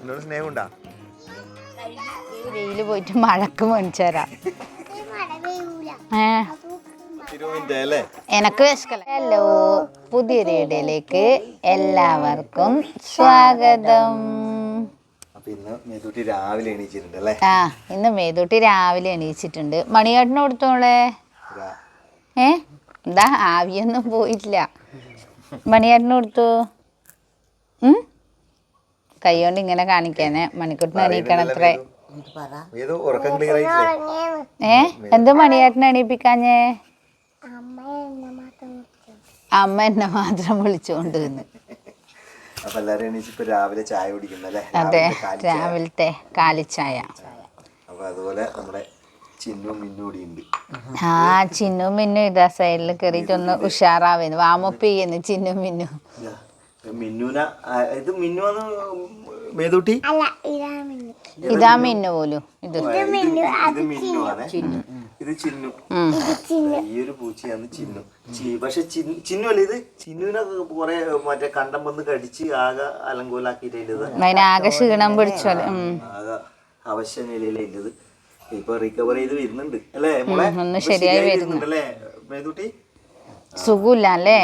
എന്നോട് സ്നേഹമുണ്ടാ? വെയിൽ പോയിട്ട് മഴക്ക് മേടിച്ചു തരാം. ഏ. എനക്ക് വിശക്കല. ഹലോ പുതിയൊരു വീഡിയോയിലേക്ക് എല്ലാവർക്കും സ്വാഗതം. രാവിലെ എണീച്ചിട്ടുണ്ട് അല്ലേ? ആ ഇന്ന് മേതൂട്ടി രാവിലെ എണീച്ചിട്ടുണ്ട്. മണിയേട്ടന് കൊടുത്തോളെ ഏ? എന്താ ആവിയൊന്നും പോയിട്ടില്ല മണിയേട്ടന് കൊടുത്തു? ഉം? കൈ കൊണ്ട് ഇങ്ങനെ കാണിക്കാനേ. മണിക്കൂട്ടിന് എണീക്കണം അത്രേ. മേതു ഉറക്കം ക്ലിയർ ആയിട്ടില്ലേ? ഏ? എന്ത് മണിയേട്ടനെ എണീപ്പിക്കാഞ്ഞേ? അമ്മ എന്നെ മാത്രം വിളിച്ചുകൊണ്ട് എല്ലാരും എണീച്ചിപ്പോ രാവിലെ ചായ കുടിക്കുന്നല്ലേ അതെ രാവിലത്തെ കാലി ചായ. രാവിലത്തെ കാലിച്ചായ. അതുപോലെ നമ്മുടെ ആ ചിന്നു മിന്നു ഇതാ സൈഡിൽ കയറിയിട്ടൊന്ന് ഉഷാറാവുന്നു. വാമപ്പ് ചെയ്യുന്നു ചിന്നു മിന്നും. മിന്നുന ഇത് ഇത് മിന്നുവന്ന് മേതൂട്ടി? ഇതാ മിന്നു. പോലും. ഇത് ഇത് മിന്നുവാണ് ഇത് ചിന്നു. ഈ ഒരു പൂച്ചയാണ് ചിന്നു. പക്ഷെ ചിന്നു അല്ല ഇത്? ചിന്നുവിനെ കുറെ മറ്റേ കണ്ടം വന്ന് കടിച്ച് ആകെ അലങ്കോലാക്കിയിട്ടില്ലത് അതിനാകെ ക്ഷീണം പിടിച്ചോലെ ഉം. ആകെ അവശ്യ നിലയിലുള്ളത് ഇപ്പൊ റിക്കവർ ചെയ്ത് വരുന്നുണ്ട്. അല്ലേ മോളെ? ശരിയായി വരുന്നുണ്ട് അല്ലേ മേതൂട്ടി? സുഖമില്ല അല്ലേ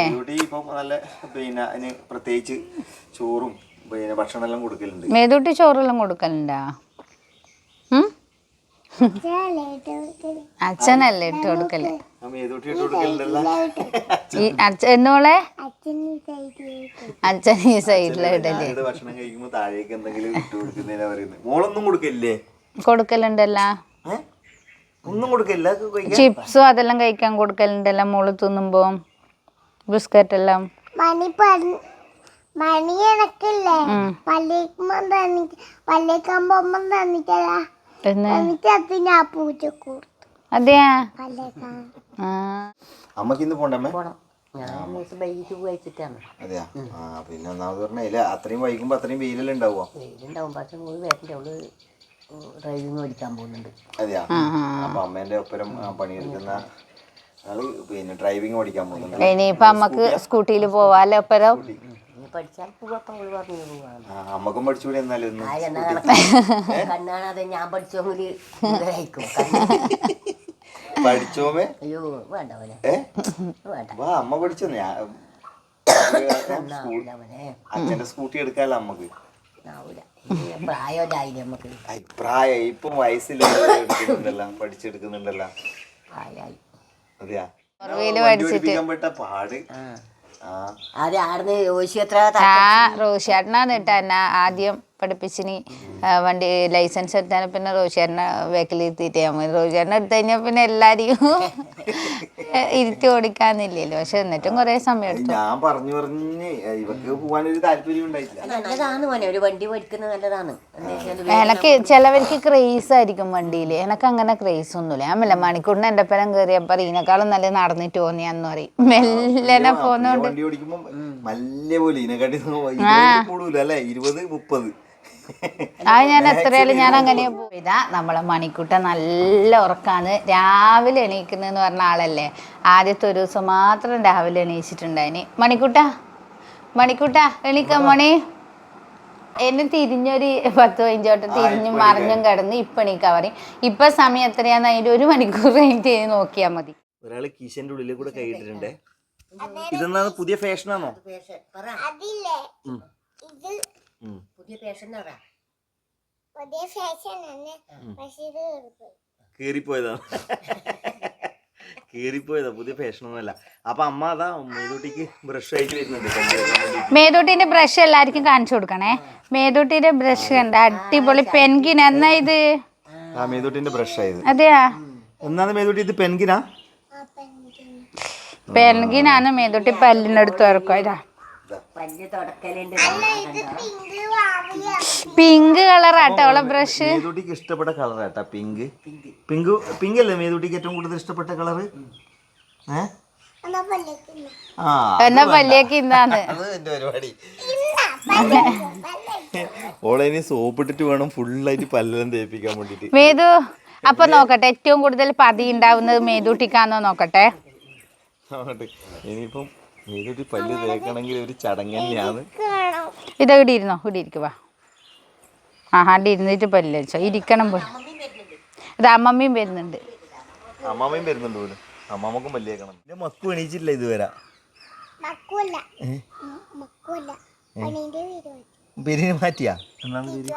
ഇപ്പം നല്ല പിന്നെ അതിന് പ്രത്യേകിച്ച് ചോറും പിന്നെ ഭക്ഷണം എല്ലാം കൊടുക്കലുണ്ട്. മേതൂട്ടി ചോറെല്ലാം കൊടുക്കലുണ്ടാ? അച്ഛനല്ലേ ഇട്ട് കൊടുക്കൽ? എന്നോളെ അച്ഛൻ ഈ സൈഡിലെ കൊടുക്കലുണ്ടല്ലോ? ഒന്നും കൊടുക്കില്ല? ചിപ്സും അതെല്ലാം കഴിക്കാൻ കൊടുക്കലുണ്ട്. എല്ലാം മോൾ തിന്നുമ്പോ. ബിസ്ക്കറ്റ് എല്ലാം. മണി മണി എനക്കില്ലേ? ഉം. പള്ളിക്കുമ്പോ തന്നി പള്ളിക്കുമ്പോ തന്നിട്ടല്ല. എന്ന് എന്നിട്ട് അത് ഞാൻ പൂജ കൊടുത്തു. അതെയാ? അമ്മയ്ക്ക് ഇന്ന് അതെയാ? പിന്നെ ഒന്നാമത് പറഞ്ഞ അത്രയും വൈകുമ്പോ അത്രയും വെയിലെല്ലാം ഉണ്ടാവുക വെയിലുണ്ടാവും പക്ഷെ വരണ്ട? ഡ്രൈവിങ് പഠിക്കാൻ പോകുന്നുണ്ട്. അതെയാ? അപ്പൊ അമ്മേന്റെ ഒപ്പരം പണിയെടുക്കുന്ന ആൾ പിന്നെ ഡ്രൈവിംഗ് പഠിക്കാൻ പോകുന്നുണ്ട്. ഇനിയിപ്പൊ അമ്മയ്ക്ക് സ്കൂട്ടിയിൽ പോവാല്ലേ ഒപ്പരം? ഇനി പഠിച്ചാൽ പോവാപ്പം അവൾ പറഞ്ഞു പോവാണ് ആ, അമ്മക്കും പഠിച്ചുകൂടി എന്നാലും ഒന്ന് ആ എന്നാ കണ്ണാണാതെ ഞാൻ പഠിച്ചോമേ? അയ്യോ വേണ്ട ഏ? വേണ്ട. വാ അമ്മ പഠിച്ചോ? ഞാൻ അച്ഛന്റെ സ്കൂട്ടി എടുക്കാല്ലോ അമ്മയ്ക്ക്. ആവൂല. ഇനി പ്രായമല്ലായില്ലേ നമുക്ക്? അഭിപ്രായം ഇപ്പം വയസ്സിലെല്ലാം പഠിച്ചെടുക്കുന്നുണ്ടല്ലോ. പ്രായമായി അതെയാ? പാട്. അത് ആടുന്ന് റോഷി എത്ര റോഷി അണ്ണാന്ന് കേട്ടോ ആദ്യം പഠിപ്പിച്ചിനി ആ, വണ്ടി ലൈസൻസ് എടുത്താൽ പിന്നെ ഇരുത്തിയിട്ട് ഞാൻ മതി റോഷിയേട്ടനെ എടുത്തു കഴിഞ്ഞാൽ പിന്നെ എല്ലാരെയും ഇരുത്തി ഓടിക്കാന്നില്ലല്ലോ. പക്ഷെ എന്നിട്ടും കുറെ സമയം എടുത്തു. ഞാൻ പറഞ്ഞു പറഞ്ഞ് ഇവർക്ക് പോകാനൊരു താല്പര്യം ഉണ്ടായിട്ടില്ല. നല്ലതാണ് മോനെ ഒരു വണ്ടി പഠിക്കുന്നത് നല്ലതാണ്. എന്താ വെച്ചാൽ എനക്ക് ചിലവർക്ക് ക്രേസ് ആയിരിക്കും വണ്ടിയിൽ എനക്ക് അങ്ങനെ ക്രേസ് ഒന്നുമില്ല. ഞാൻ മെല്ലെ മണിക്കൂറിന് എന്റെ പേരം കയറിയപ്പോൾ ഇതിനേക്കാളും നല്ല നടന്നിട്ട് തോന്നിയാന്ന് പറയും. മെല്ലനെ പോന്നോണ്ട്. വണ്ടി ഓടിക്കുമ്പോൾ മല്ല പോലെ ഇതിനെക്കാട്ടി കൂടുതല അല്ലേ? ഇരുപത് മുപ്പത്. അത് ഞാൻ എത്രയാലും ഞാൻ അങ്ങനെ ഇതാ നമ്മളെ മണിക്കൂട്ട നല്ല ഉറക്കാന്ന് രാവിലെ എണീക്കുന്നെന്ന് പറഞ്ഞ ആളല്ലേ? ആദ്യത്തെ ഒരു ദിവസം മാത്രം രാവിലെ എണീച്ചിട്ടുണ്ടായിനി. മണിക്കൂട്ട മണിക്കൂട്ട എണീക്ക മണി എന്നെ തിരിഞ്ഞൊരു പത്ത് പതിഞ്ചോട്ട് തിരിഞ്ഞും മറിഞ്ഞും കിടന്ന് ഇപ്പൊ എണീക്കാ പറയും. ഇപ്പൊ സമയം എത്രയാന്ന് അതിന്റെ ഒരു മണിക്കൂർ കഴിഞ്ഞിട്ട് നോക്കിയാൽ മതി. ഒരാൾ കീശന്റെ ഉള്ളിൽ കൂടെ കൈയിട്ടിട്ടുണ്ടേ. ഇതെന്നാണ് പുതിയ ഫാഷനാണോ അതില്ലേ? ഇത് പുതിയ പേഷ്യന്റ് പറ പുതിയ ഫാഷൻ ആണ് പക്ഷെ ഇത്. കീറിപ്പോയതാ. കീറിപ്പോയതാ പുതിയ ഫാഷനൊന്നുമല്ല. അപ്പൊ അമ്മ അതാ മേതൂട്ടിക്ക് ബ്രഷ് ആയിട്ട് വരുന്നുണ്ട് മേതൂട്ടിന്റെ ബ്രഷ് എല്ലാവർക്കും കാണിച്ചു കൊടുക്കണേ. മേതൂട്ടിന്റെ ബ്രഷ് കണ്ട അടിപൊളി പെൻകിൻ എന്നാ ഇത്? ആ മേതൂട്ടിന്റെ ബ്രഷ് ആയത് അതെയാ? എന്നാണ് മേതൂട്ടി ഇത് പെൻകിനാ. പെൻകിനാണ് മേതൂട്ടി പല്ലിനടുത്ത് തുറക്കുക. പിങ്ക് കളറാട്ടോ അവളെ ബ്രഷ് മേതൂട്ടിക്ക് ഇഷ്ടപ്പെട്ട കളർ ആട്ടാ പിങ്ക് പിങ്ക് പിങ്ക് അല്ലേ മേതൂട്ടിക്ക് ഏറ്റവും കൂടുതൽ ഇഷ്ടപ്പെട്ട കളറ് ഏ? എന്നാ പള്ളിക്കുന്ന ആ എന്നാ പല്ലിയൊക്കെ ഇന്നാന്ന്. പരിപാടി. ഓളെ ഇനി സോപ്പ് ഇട്ടിട്ട് വേണം ഫുള്ളായിട്ട് പല്ലെല്ലാം തേപ്പിക്കാൻ വേണ്ടിട്ട് മേതു അപ്പൊ നോക്കട്ടെ ഏറ്റവും കൂടുതൽ പതി ഉണ്ടാവുന്നത് മേതൂട്ടിക്കാന്നോ നോക്കട്ടെ. ഇനിയിപ്പം ഏതൊരു പല്ല് തേക്കണമെങ്കിൽ ഒരു ചടങ്ങ് തന്നെയാണ്. ഇതാ ഇവിടെ ഇരുന്നോ? ഇവിടെ ഇരിക്കുവാ ആ അവിടെ ഇരുന്നിട്ട് പല്ല് വെച്ചോ ഇരിക്കണം പോലും ഇത് അമ്മമ്മയും വരുന്നുണ്ട്. അമ്മാമ്മയും വരുന്നുണ്ട് പോലും. അമ്മാമ്മക്കും പല്ല് തേക്കണം. എന്റെ മക്കു എണീച്ചിട്ടില്ല ഇതുവരെ. പേരിനെ മാറ്റിയാ? എന്നാണ് പേര്?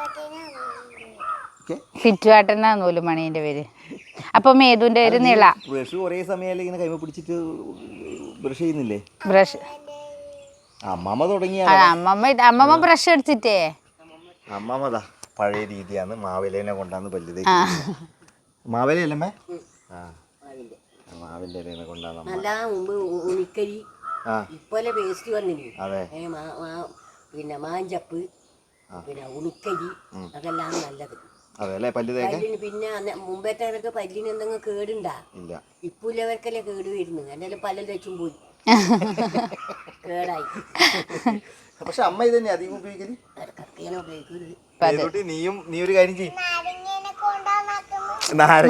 ഓക്കെ. ചുറ്റുവാട്ടെന്നാന്ന് പോലും മണീന്റെ പേര്. അപ്പൊ മേതുവിന്റെ പേര് നീള. ബ്രഷ് കുറേ സമയമല്ലേ ഇങ്ങനെ കൈമ പിടിച്ചിട്ട് ബ്രഷ് ചെയ്യുന്നില്ലേ? ബ്രഷ്. അമ്മമ്മ തുടങ്ങിയ അമ്മമ്മ ഇത് അമ്മമ്മ ബ്രഷ് എടുത്തിട്ടേ. അമ്മമ്മതാ പഴയ രീതിയാണ് മാവിലേനെ കൊണ്ടാന്ന് പല്ല് മാവിലല്ലേ മാവിലയല്ലേ ആ. മാവിന്റെ ഇലനെ കൊണ്ടാണ് നല്ല മുമ്പ് ഉണിക്കരി. ഇപ്പോലെ പേസ്റ്റ് വന്നിന് അതെ. പിന്നെ മാഞ്ചപ്പ് പിന്നെ ഉണിക്കരി അതെല്ലാം നല്ലത്. അതെ അല്ലേ പല്ല് തേക്കാൻ പല്ലിന് പിന്നെ മുമ്പേറ്റവരൊക്കെ പല്ലിന് എന്തെങ്കിലും കേടുണ്ടാ? ഇല്ല. ഇപ്പൂലവർക്കല്ലേ കേട് വരുന്നു എന്നെ പല്ലും തെച്ചും പോയി. കേടായി. പക്ഷെ അമ്മ ഇത് തന്നെ അധികം ഉപയോഗിക്കൽ? കർക്കിങ്ങനെ ഉപയോഗിക്കുന്നത് മേതൂട്ടി, നീയും നീ ഒരു കാര്യം ചെയ്യും.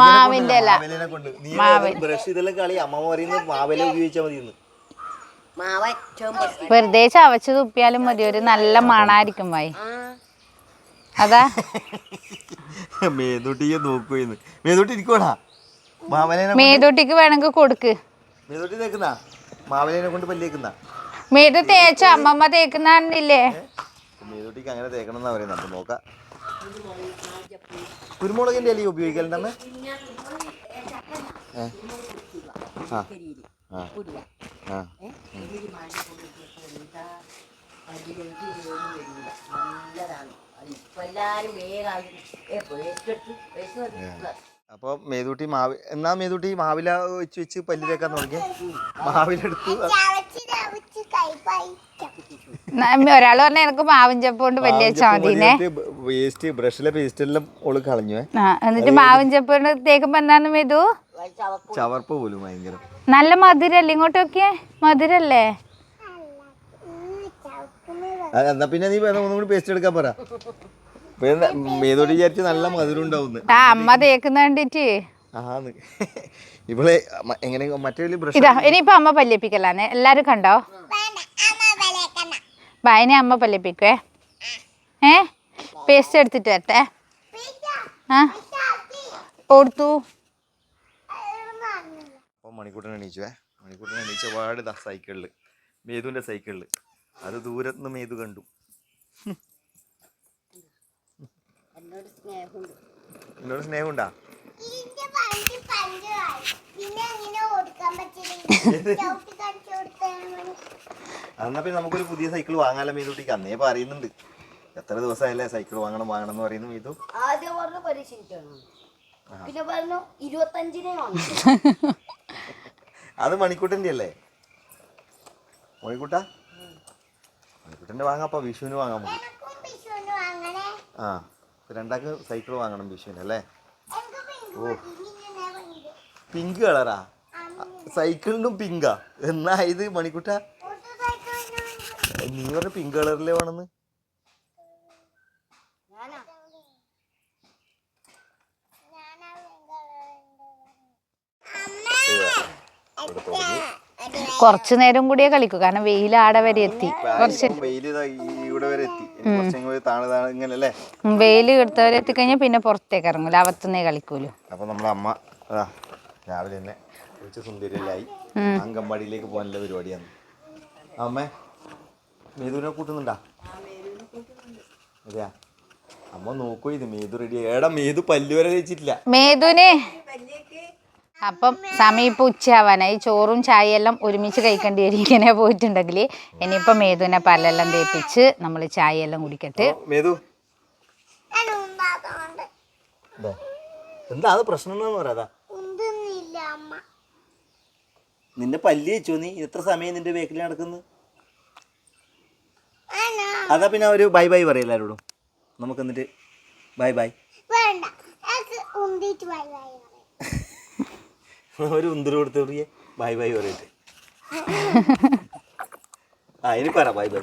മാവിന്റെ അല്ല മാവിലേനെ കൊണ്ട്. നീ ബ്രഷ് ഇതെല്ലാം കളി? അമ്മ പറയുന്നത് മാവില ഉപയോഗിച്ചാൽ മതി എന്ന് മാവ. വെറുതെ ചവച്ച് തുപ്പിയാലും മതി. ഒരു നല്ല മണായിരിക്കും വായി ആ അതാ. മേതൂട്ടിയെ നോക്കുവെന്ന് മേതൂട്ടി ഇരിക്കോടാ മാവലേനെ മേതൂട്ടിക്ക് വേണമെങ്കിൽ കൊടുക്ക്. മേതൂട്ടി തേക്കുന്നാ? മാവലേനെ കൊണ്ട് പല്ലേക്കുന്നാ? മേതു തേച്ച? അമ്മമ്മ തേക്കുന്നില്ലേ മേതൂട്ടിക്ക് അങ്ങനെ തേക്കണം എന്നാ പറയുന്നത് അപ്പൊ നോക്കാം. കുരുമുളകിന്റെ അല്ലേ ഉപയോഗിക്കലുണ്ടെന്ന്? ആ. ആ. ആ. നല്ലതാണ് പേസ്റ്റ് പേസ്റ്റ് അപ്പോൾ മേതൂട്ടി മാവി എന്നാ മേതൂട്ടി മാവില വെച്ച് വെച്ച് പല്ലിലേക്കാൻ തുടങ്ങി. മാവിലെടുത്ത്. ഒരാൾ പറഞ്ഞ എനിക്ക് മാവിൻ ചപ്പ് കൊണ്ട് വലിയ വെച്ചാൽ മതിനെ വേസ്റ്റ് ബ്രഷിലെ പേസ്റ്റ് എല്ലാം ഓൾ കളഞ്ഞു എന്നിട്ട് മാവിൻ ചപ്പ് കൊണ്ട് തേക്കുമ്പോ എന്താന്ന് മേതു? ചവർപ്പ് പോലും ഭയങ്കര. നല്ല മധുരല്ലേ ഇങ്ങോട്ട് നോക്കിയേ മധുരല്ലേ? എന്നാ പിന്നെ നീ വേണം ഒന്നും കൂടി പേസ്റ്റ് എടുക്കാൻ പറ. മേതോടി വിചാരിച്ച് നല്ല മധുരം ഉണ്ടാവുന്നു. ആ അമ്മ തേക്കുന്ന കണ്ടിട്ട്. ആന്ന്. ഇവളെ എങ്ങനെ മറ്റേ ബ്രഷ് ഇതാ ഇനിയിപ്പോ അമ്മ പല്ലിപ്പിക്കലാന്ന്. എല്ലാരും കണ്ടോ? വേണ്ട അമ്മ വിലക്കണ്ട ബായനെ അമ്മ പല്ലിപ്പിക്കുവേ. ഏ? പേസ്റ്റ് എടുത്തിട്ട് വരട്ടെ. ആ? കൊടുത്തു. അപ്പോൾ മണിക്കൂട്ടൻ എണീച്ചുവേ. മണിക്കൂട്ടൻ എണീച്ച ഒരുപാട് സൈക്കിളിൽ മേതുവിന്റെ സൈക്കിളിൽ അത് ദൂരത്ത് നിന്ന് മേതു കണ്ടു. എന്നോട് സ്നേഹമുണ്ട്. എന്നാ പിന്നെ നമുക്കൊരു പുതിയ സൈക്കിൾ വാങ്ങാലോ മേതുട്ടിക്ക് അന്നേ പറയുന്നുണ്ട്. എത്ര ദിവസമായല്ലേ സൈക്കിൾ വാങ്ങണം വാങ്ങണം എന്ന് പറയുന്നു മേതു ആദ്യം പറഞ്ഞു പരീക്ഷിക്കണം പിന്നെ പറഞ്ഞു ഇരുപത്തഞ്ചിനെ അത് മണിക്കൂട്ടന്റെ അല്ലേ മണിക്കൂട്ട? മണിക്കൂട്ടന്റെ വാങ്ങാപ്പാ വിഷുവിന് വാങ്ങാൻ മതി ആ രണ്ടാക്ക് സൈക്കിൾ വാങ്ങണം വിഷുവിന് അല്ലേ? ഓ. പിങ്ക് കളറാ? സൈക്കിളിനും പിങ്കാ. എന്നാ ഇത് മണിക്കുട്ട? നീ പറഞ്ഞ പിങ്ക് കളറിലെ വേണമെന്ന് കുറച്ചു നേരം കൂടിയേ കളിക്കൂ. കാരണം വെയിൽ ആടെ വരെ എത്തി. കുറച്ച് വെയിൽ എടുത്തവരെ എത്തിക്കഴിഞ്ഞാൽ പിന്നെ പുറത്തേക്ക് ഇറങ്ങൂല. അവത്തുനിന്നേ കളിക്കൂലു. അപ്പൊ നമ്മളെ അമ്മ അതാ രാവിലെ തന്നെ കുളിച്ച് സുന്ദരിയല്ലായി. അങ്കമ്പാടിയിലേക്ക് പോകാനുള്ള പരിപാടിയാണ്. അമ്മേ മേതുവിനെ കൂട്ടുന്നുണ്ടാ? അതെയാ? അമ്മ നോക്കൂ ഇത് മേതു റെഡി ഏടാ മേതു പല്ല് വരെ തേച്ചിട്ടില്ല. മേതുന് അപ്പം സമയം ഇപ്പൊ ഉച്ചയാവാനായി. ചോറും ചായയെല്ലാം ഒരുമിച്ച് കഴിക്കേണ്ടി വരും. ഇങ്ങനെ പോയിട്ടുണ്ടെങ്കിൽ ഇനിയിപ്പം മേതുവിനെ പല്ലെല്ലാം തേപ്പിച്ച് നമ്മൾ ചായയെല്ലാം കുടിക്കട്ടെ. മേതു. എന്താ അത് പ്രശ്നം പറയാതാ അമ്മ. നിന്റെ പല്ലി വെച്ചോ നീ എത്ര സമയം നിന്റെ ബേക്കിൽ നടക്കുന്നു? അതാ പിന്നെ ഒരു ബൈ ബൈ പറയും എല്ലാവരോടും നമുക്ക് എന്നിട്ട് ബൈ ബൈ വേണ്ട ഉണ്ടിട്ട് ബൈ വലുതായി ഒരു ഉന്തിരി കൊടുത്ത് ബൈ ബൈ പറയട്ടെ ആ ഇനി പറ ബൈ ബൈ.